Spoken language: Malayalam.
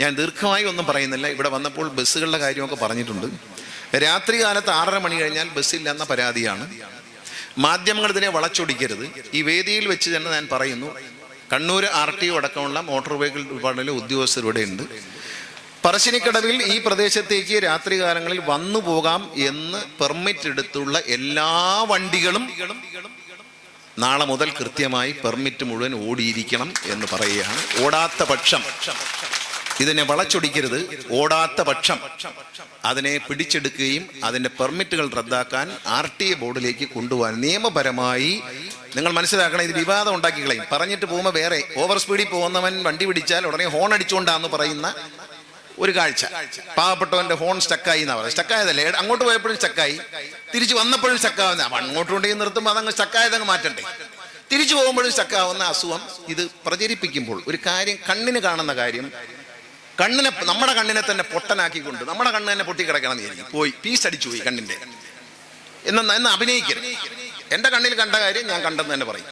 ഞാൻ ദീർഘമായി ഒന്നും പറയുന്നില്ല. ഇവിടെ വന്നപ്പോൾ ബസ്സുകളുടെ കാര്യമൊക്കെ പറഞ്ഞിട്ടുണ്ട്. രാത്രി കാലത്ത് ആറര മണി കഴിഞ്ഞാൽ ബസ്സില്ലെന്ന പരാതിയാണ്. മാധ്യമങ്ങൾ ഇതിനെ വളച്ചൊടിക്കരുത്. ഈ വേദിയിൽ വെച്ച് തന്നെ ഞാൻ പറയുന്നു. കണ്ണൂർ ആർ ടി ഒ അടക്കമുള്ള മോട്ടോർ വെഹിക്കിൾ ഡിപ്പാർട്ട്മെന്റിലെ ഉദ്യോഗസ്ഥർ ഇവിടെ ഉണ്ട്. പറശ്ശിനിക്കടവിൽ ഈ പ്രദേശത്തേക്ക് രാത്രികാലങ്ങളിൽ വന്നു പോകാം എന്ന് പെർമിറ്റ് എടുത്തുള്ള എല്ലാ വണ്ടികളും നാളെ മുതൽ കൃത്യമായി പെർമിറ്റ് മുഴുവൻ ഓടിയിരിക്കണം എന്ന് പറയുകയാണ്. ഓടാത്ത പക്ഷം ഇതിനെ വളച്ചൊടിക്കരുത്. ഓടാത്ത പക്ഷം അതിനെ പിടിച്ചെടുക്കുകയും അതിന്റെ പെർമിറ്റുകൾ റദ്ദാക്കാൻ ആർ ടി എ ബോർഡിലേക്ക് കൊണ്ടുപോകാൻ നിയമപരമായി നിങ്ങൾ മനസ്സിലാക്കണം ഇത് വിവാദം ഉണ്ടാക്കി കളയും. പറഞ്ഞിട്ട് പോകുമ്പോൾ വേറെ ഓവർ സ്പീഡിൽ പോകുന്നവൻ വണ്ടി പിടിച്ചാൽ ഉടനെ ഹോൺ അടിച്ചുകൊണ്ടാന്ന് പറയുന്ന ഒരു കാഴ്ച. പാവപ്പെട്ടവന്റെ ഹോൺ സ്റ്റക്കായി എന്നാ പറയുന്നത്. സ്റ്റക്കായതല്ലേ അങ്ങോട്ട് പോയപ്പോഴും സ്റ്റക്കായി തിരിച്ചു വന്നപ്പോഴും സ്റ്റക്കാവുന്ന അങ്ങോട്ട് കൊണ്ടുപോയി നിർത്തുമ്പോൾ അതങ്ങ് സ്റ്റക്കായതങ്ങ് മാറ്റണ്ടേ? തിരിച്ചു പോകുമ്പോഴും സ്റ്റക്കാവുന്ന അസുഖം ഇത് പ്രചരിപ്പിക്കുമ്പോൾ ഒരു കാര്യം കണ്ണിന് കാണുന്ന കാര്യം കണ്ണിനെ നമ്മുടെ കണ്ണിനെ തന്നെ പൊട്ടനാക്കിക്കൊണ്ട് നമ്മുടെ കണ്ണ് തന്നെ പൊട്ടിക്കിടക്കണം എന്ന് വിചാരിക്കും. പോയി പീസ് അടിച്ചു പോയി കണ്ണിന്റെ എന്ന എന്ന് അഭിനയിക്കരുത്. എന്റെ കണ്ണിൽ കണ്ട കാര്യം ഞാൻ കണ്ടെന്ന് തന്നെ പറയും.